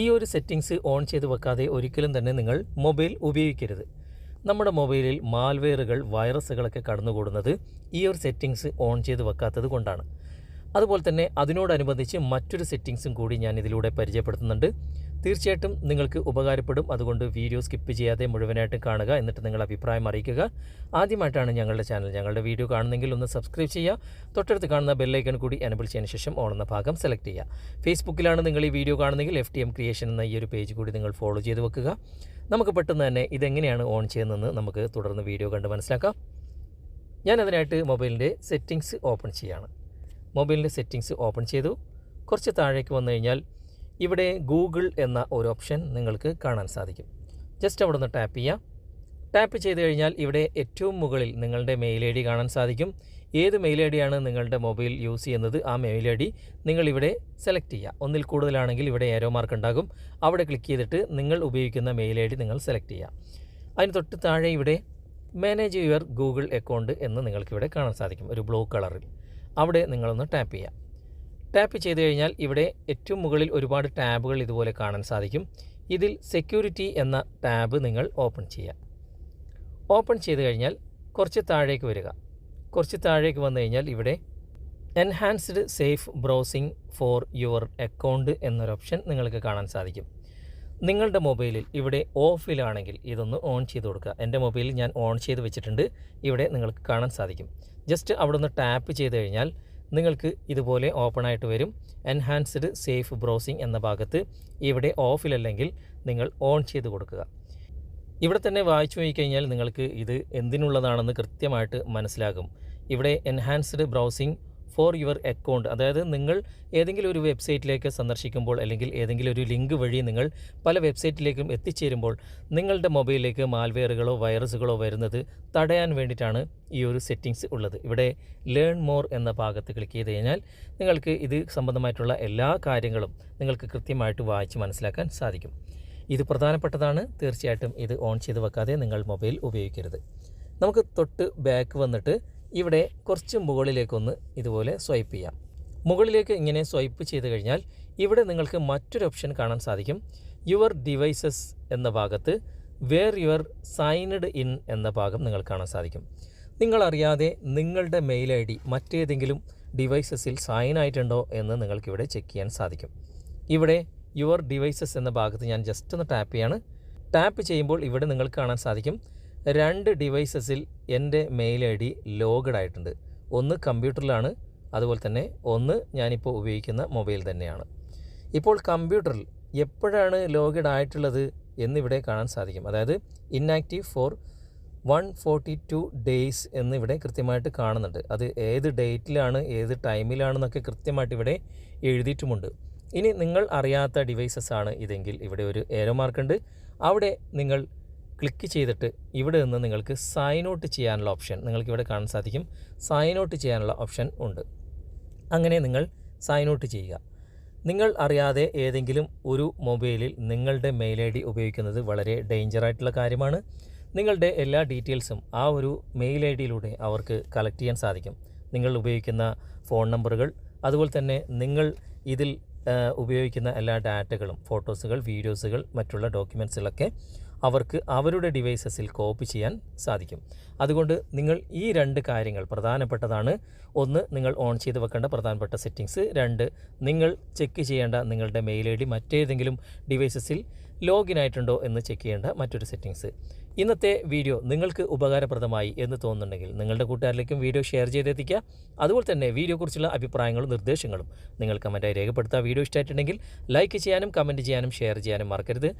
ഈ ഒരു settings on ചെയ്ത് വെക്കാതെ ഒരിക്കലും തന്നെ നിങ്ങൾ മൊബൈൽ ഉപയോഗിക്കരുത്. നമ്മുടെ മൊബൈലിൽ മാൽവെയറുകൾ വൈറസുകളൊക്കെ കടന്നുകൂടുന്നത് ഈ ഒരു സെറ്റിങ്സ് ഓൺ ചെയ്ത് വെക്കാത്തത് കൊണ്ടാണ്. അതുപോലെ തന്നെ അതിനോടനുബന്ധിച്ച് മറ്റൊരു സെറ്റിങ്സും കൂടി ഞാൻ ഇതിലൂടെ പരിചയപ്പെടുത്തുന്നുണ്ട്. തീർച്ചയായിട്ടും നിങ്ങൾക്ക് ഉപകാരപ്പെടും. അതുകൊണ്ട് വീഡിയോ സ്കിപ്പ് ചെയ്യാതെ മുഴുവനായിട്ട് കാണുക. എന്നിട്ട് നിങ്ങളുടെ അഭിപ്രായം അറിയിക്കുക. ആദ്യമായിട്ടാണ് ഞങ്ങളുടെ ചാനൽ. ഞങ്ങളുടെ വീഡിയോ കാണുന്നെങ്കിൽ ഒന്ന് സബ്സ്ക്രൈബ് ചെയ്യുക. തൊട്ടടുത്ത് കാണുന്ന ബെല്ലൈക്കൺ കൂടി എനബിൾ ചെയ്യുന്ന ശേഷം ഓണുന്ന ഭാഗം സെലക്ട് ചെയ്യുക. ഫേസ്ബുക്കിലാണ് നിങ്ങൾ ഈ വീഡിയോ കാണുന്നെങ്കിൽ എഫ് ടി എം ക്രിയേഷൻ എന്ന ഈ ഒരു പേജ് കൂടി നിങ്ങൾ ഫോളോ ചെയ്ത് വെക്കുക. നമുക്ക് പെട്ടെന്ന് തന്നെ ഇതെങ്ങനെയാണ് ഓൺ ചെയ്യുന്നതെന്ന് നമുക്ക് തുടർന്ന് വീഡിയോ കണ്ട് മനസ്സിലാക്കാം. ഞാൻ അതിനായിട്ട് മൊബൈലിന്റെ സെറ്റിങ്സ് ഓപ്പൺ ചെയ്യുകയാണ് മൊബൈലിന്റെ സെറ്റിങ്സ് ഓപ്പൺ ചെയ്തു. കുറച്ച് താഴേക്ക് വന്നു കഴിഞ്ഞാൽ ഇവിടെ ഗൂഗിൾ എന്ന ഒരു ഓപ്ഷൻ നിങ്ങൾക്ക് കാണാൻ സാധിക്കും. ജസ്റ്റ് അവിടെ നിന്ന് ടാപ്പ് ചെയ്യാം. ടാപ്പ് ചെയ്ത് കഴിഞ്ഞാൽ ഇവിടെ ഏറ്റവും മുകളിൽ നിങ്ങളുടെ മെയിൽ ഐ ഡി കാണാൻ സാധിക്കും. ഏത് മെയിൽ ഐ ഡിയാണ് നിങ്ങളുടെ മൊബൈൽ യൂസ് ചെയ്യുന്നത്? ആ മെയിൽ ഐ ഡി നിങ്ങളിവിടെ സെലക്ട് ചെയ്യുക ഒന്നിൽ കൂടുതലാണെങ്കിൽ ഇവിടെ ഏരോ മാർക്ക് ഉണ്ടാകും. അവിടെ ക്ലിക്ക് ചെയ്തിട്ട് നിങ്ങൾ ഉപയോഗിക്കുന്ന മെയിൽ ഐ ഡി നിങ്ങൾ സെലക്ട് ചെയ്യുക അതിന് തൊട്ട് താഴെ ഇവിടെ മാനേജ് യുവർ ഗൂഗിൾ അക്കൗണ്ട് എന്ന് നിങ്ങൾക്കിവിടെ കാണാൻ സാധിക്കും. ഒരു ബ്ലൂ കളറിൽ അവിടെ നിങ്ങളൊന്ന് ടാപ്പ് ചെയ്യുക ടാപ്പ് ചെയ്ത് കഴിഞ്ഞാൽ ഇവിടെ ഏറ്റവും മുകളിൽ ഒരുപാട് ടാബുകൾ ഇതുപോലെ കാണാൻ സാധിക്കും. ഇതിൽ സെക്യൂരിറ്റി എന്ന ടാബ് നിങ്ങൾ ഓപ്പൺ ചെയ്യുക ഓപ്പൺ ചെയ്ത് കഴിഞ്ഞാൽ കുറച്ച് താഴേക്ക് വരിക. കുറച്ച് താഴേക്ക് വന്നു കഴിഞ്ഞാൽ ഇവിടെ enhanced safe browsing for your account എന്നൊരു ഓപ്ഷൻ നിങ്ങൾക്ക് കാണാൻ സാധിക്കും. നിങ്ങളുടെ മൊബൈലിൽ ഇവിടെ ഓഫിലാണെങ്കിൽ ഇതൊന്ന് ഓൺ ചെയ്ത് കൊടുക്കുക. എന്റെ മൊബൈലിൽ ഞാൻ ഓൺ ചെയ്ത് വെച്ചിട്ടുണ്ട്. ഇവിടെ നിങ്ങൾക്ക് കാണാൻ സാധിക്കും. ജസ്റ്റ് അവിടെ ഒന്ന് ടാപ്പ് ചെയ്ത് കഴിഞ്ഞാൽ നിങ്ങൾക്ക് ഇതുപോലെ ഓപ്പൺ ആയിട്ട് വരും. എൻഹാൻസ്ഡ് സേഫ് ബ്രൗസിംഗ് എന്ന ഭാഗത്ത് ഇവിടെ ഓഫിലല്ലെങ്കിൽ നിങ്ങൾ ഓൺ ചെയ്ത് കൊടുക്കുക. ഇവിടെ തന്നെ വായിച്ചു നോക്കിക്കഴിഞ്ഞാൽ നിങ്ങൾക്ക് ഇത് എന്തിനുള്ളതാണെന്ന് കൃത്യമായിട്ട് മനസ്സിലാകും. ഇവിടെ enhanced browsing for your account. അതായത് നിങ്ങൾ ഏതെങ്കിലും ഒരു വെബ്സൈറ്റിലേക്ക് സന്ദർശിക്കുമ്പോൾ അല്ലെങ്കിൽ ഏതെങ്കിലും ഒരു ലിങ്ക് വഴി നിങ്ങൾ പല വെബ്സൈറ്റിലേക്കും എത്തിച്ചേരുമ്പോൾ നിങ്ങളുടെ മൊബൈലിലേക്ക് മാൽവെയറുകളോ വൈറസുകളോ വരുന്നത് തടയാൻ വേണ്ടിയിട്ടാണ് ഈ ഒരു സെറ്റിങ്സ് ഉള്ളത്. ഇവിടെ ലേൺ മോർ എന്ന ഭാഗത്ത് ക്ലിക്ക് ചെയ്ത് കഴിഞ്ഞാൽ നിങ്ങൾക്ക് ഇത് സംബന്ധമായിട്ടുള്ള എല്ലാ കാര്യങ്ങളും നിങ്ങൾക്ക് കൃത്യമായിട്ട് വായിച്ച് മനസ്സിലാക്കാൻ സാധിക്കും. ഇത് പ്രധാനപ്പെട്ടതാണ്. തീർച്ചയായിട്ടും ഇത് ഓൺ ചെയ്ത് വെക്കാതെ നിങ്ങൾ മൊബൈൽ ഉപയോഗിക്കരുത്. നമുക്ക് തൊട്ട് ബാക്ക് വന്നിട്ട് ഇവിടെ കുറച്ച് മുകളിലേക്കൊന്ന് ഇതുപോലെ സ്വൈപ്പ് ചെയ്യാം. മുകളിലേക്ക് ഇങ്ങനെ സ്വൈപ്പ് ചെയ്ത് കഴിഞ്ഞാൽ ഇവിടെ നിങ്ങൾക്ക് മറ്റൊരു ഓപ്ഷൻ കാണാൻ സാധിക്കും. യുവർ ഡിവൈസസ് എന്ന ഭാഗത്ത് വേർ യുവർ സൈൻഡ് ഇൻ എന്ന ഭാഗം നിങ്ങൾ കാണാൻ സാധിക്കും. നിങ്ങളറിയാതെ നിങ്ങളുടെ മെയിൽ ഐ ഡി മറ്റേതെങ്കിലും ഡിവൈസസിൽ സൈൻ ആയിട്ടുണ്ടോ എന്ന് നിങ്ങൾക്കിവിടെ ചെക്ക് ചെയ്യാൻ സാധിക്കും. ഇവിടെ യുവർ ഡിവൈസസ് എന്ന ഭാഗത്ത് ഞാൻ ജസ്റ്റ് ഒന്ന് ടാപ്പ് ചെയ്യാണ്. ടാപ്പ് ചെയ്യുമ്പോൾ ഇവിടെ നിങ്ങൾക്ക് കാണാൻ സാധിക്കും. രണ്ട് ഡിവൈസസിൽ എന്റെ മെയിൽ ഐ ഡി ലോഗഡ് ആയിട്ടുണ്ട്. ഒന്ന് കമ്പ്യൂട്ടറിലാണ് അതുപോലെ തന്നെ ഒന്ന് ഞാനിപ്പോൾ ഉപയോഗിക്കുന്ന മൊബൈൽ തന്നെയാണ്. ഇപ്പോൾ കമ്പ്യൂട്ടറിൽ എപ്പോഴാണ് ലോഗഡ് ആയിട്ടുള്ളത് എന്നിവിടെ കാണാൻ സാധിക്കും. അതായത് inactive for one forty two days എന്നിവിടെ കൃത്യമായിട്ട് കാണുന്നുണ്ട്. അത് ഏത് ഡേറ്റിലാണ് ഏത് ടൈമിലാണെന്നൊക്കെ കൃത്യമായിട്ട് ഇവിടെ എഴുതിയിട്ടുമുണ്ട്. ഇനി നിങ്ങൾ അറിയാത്ത ഡിവൈസസ് ആണ് ഇതെങ്കിൽ ഇവിടെ ഒരു ഏരോ മാർക്കുണ്ട്. അവിടെ നിങ്ങൾ ക്ലിക്ക് ചെയ്തിട്ട് ഇവിടെ നിന്ന് നിങ്ങൾക്ക് സൈൻ ഔട്ട് ചെയ്യാനുള്ള ഓപ്ഷൻ നിങ്ങൾക്ക് ഇവിടെ കാണാൻ സാധിക്കും. സൈൻ ഔട്ട് ചെയ്യാനുള്ള ഓപ്ഷൻ ഉണ്ട്. അങ്ങനെ നിങ്ങൾ സൈൻ ഔട്ട് ചെയ്യുക. നിങ്ങൾ അറിയാതെ ഏതെങ്കിലും ഒരു മൊബൈലിൽ നിങ്ങളുടെ മെയിൽ ഐ ഡി ഉപയോഗിക്കുന്നത് വളരെ ഡേഞ്ചർ ആയിട്ടുള്ള കാര്യമാണ്. നിങ്ങളുടെ എല്ലാ ഡീറ്റെയിൽസും ആ ഒരു മെയിൽ ഐ ഡിയിലൂടെ അവർക്ക് കളക്ട് ചെയ്യാൻ സാധിക്കും. നിങ്ങൾ ഉപയോഗിക്കുന്ന ഫോൺ നമ്പറുകൾ അതുപോലെ തന്നെ നിങ്ങൾ ഇതിൽ ഉപയോഗിക്കുന്ന എല്ലാ ഡാറ്റകളും ഫോട്ടോസുകൾ വീഡിയോസുകൾ മറ്റുള്ള ഡോക്യുമെന്റ്സുകളൊക്കെ അവർക്ക് അവരുടെ ഡിവൈസസിൽ കോപ്പി ചെയ്യാൻ സാധിക്കും. അതുകൊണ്ട് നിങ്ങൾ ഈ രണ്ട് കാര്യങ്ങൾ പ്രധാനപ്പെട്ടതാണ്. ഒന്ന് നിങ്ങൾ ഓൺ ചെയ്ത് വെക്കേണ്ട പ്രധാനപ്പെട്ട സെറ്റിങ്സ് രണ്ട് നിങ്ങൾ ചെക്ക് ചെയ്യേണ്ട നിങ്ങളുടെ മെയിൽ ഐ ഡി മറ്റേതെങ്കിലും ഡിവൈസസിൽ ലോഗിൻ ആയിട്ടുണ്ടോ എന്ന് ചെക്ക് ചെയ്യേണ്ട മറ്റൊരു സെറ്റിങ്സ് ഇന്നത്തെ വീഡിയോ നിങ്ങൾക്ക് ഉപകാരപ്രദമായി എന്ന് തോന്നുന്നുണ്ടെങ്കിൽ നിങ്ങളുടെ കൂട്ടുകാരിലേക്കും വീഡിയോ ഷെയർ ചെയ്തെത്തിക്കുക. അതുപോലെ തന്നെ വീഡിയോക്കുറിച്ചുള്ള അഭിപ്രായങ്ങളും നിർദ്ദേശങ്ങളും നിങ്ങൾ കമന്റായി രേഖപ്പെടുത്തുക വീഡിയോ ഇഷ്ടമായിട്ടുണ്ടെങ്കിൽ ലൈക്ക് ചെയ്യാനും കമന്റ് ചെയ്യാനും ഷെയർ ചെയ്യാനും മറക്കരുത്.